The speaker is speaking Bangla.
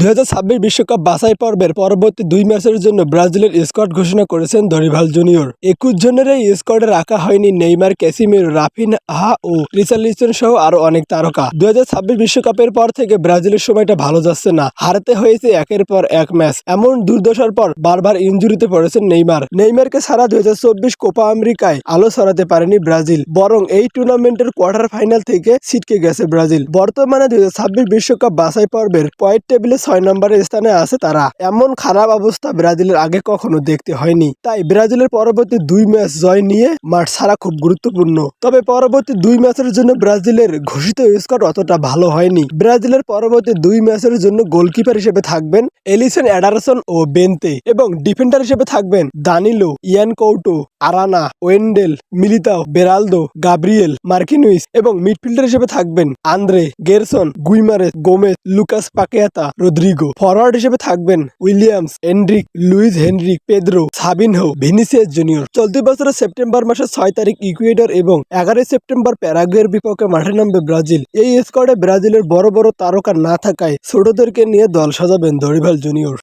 দুই বিশ্বকাপ বাছাই পর্বের পরবর্তী দুই ম্যাচের জন্য ব্রাজিলের স্কোয়াড ঘোষণা করেছেন দরিভাল জুনিয়র। একুশ জনের এই স্কোয়াডে রাখা হয়নি নেইমার, ক্যাসিমির, রাফিন, আহা ও রিচার্লিসন সহ আরও অনেক তারকা। দুই বিশ্বকাপের পর থেকে ব্রাজিলের সময়টা ভালো যাচ্ছে না। হারাতে হয়েছে একের পর এক ম্যাচ। এমন দুর্দশার পর বারবার ইঞ্জুরিতে পড়েছেন নেইমার। নেইমারকে হাজার চব্বিশ কোপা আমেরিকায় আলো ছড়াতে পারেনি ব্রাজিল, বরং এই টুর্নামেন্টের কোয়ার্টার ফাইনাল থেকে ছিটকে গেছে ব্রাজিল। বর্তমানে দুই বিশ্বকাপ বাছাই পর্বের পয়েন্ট টেবিলে ছয় নম্বরের স্থানে আছে তারা। এমন খারাপ অবস্থা ব্রাজিলের আগে কখনো দেখতে হয়নি। তাই ব্রাজিলের পরবর্তী দুই ম্যাচ জয় নিয়ে মাঠ ছাড়া খুব গুরুত্বপূর্ণ। তবে পরবর্তী দুই ম্যাচের জন্য ব্রাজিলের ঘোষিত স্কোয়াড অতটা ভালো হয়নি। ব্রাজিলের পরবর্তী দুই ম্যাচের জন্য গোলকিপার হিসেবে থাকবেন এলিসন অ্যাডারসন ও বেন্তে এবং ডিফেন্ডার হিসেবে থাকবেন Danilo, Yan Couto, Arana, Wendell, Militao, Beraldo, Gabriel, Marquinhos এবং মিডফিল্ডার হিসেবে থাকবেন Andre, Gerson, Guimaraes, Gomez, Lucas Paqueta Rodrygo forward হিসেবে থাকবেন Williams Endrick Luiz Henrique, Pedro, Savinho, Vinicius Junior. চলতি বছরের সেপ্টেম্বর মাসের ছয় তারিখ ইকুয়েডর এবং এগারোই সেপ্টেম্বর প্যারাগুয়ের বিপক্ষে মাঠে নামবে ব্রাজিল। এই স্কোয়াডে ব্রাজিলের বড় বড় তারকা না থাকায় ছোটদেরকে নিয়ে দল সাজাবেন দরিভাল জুনিয়র।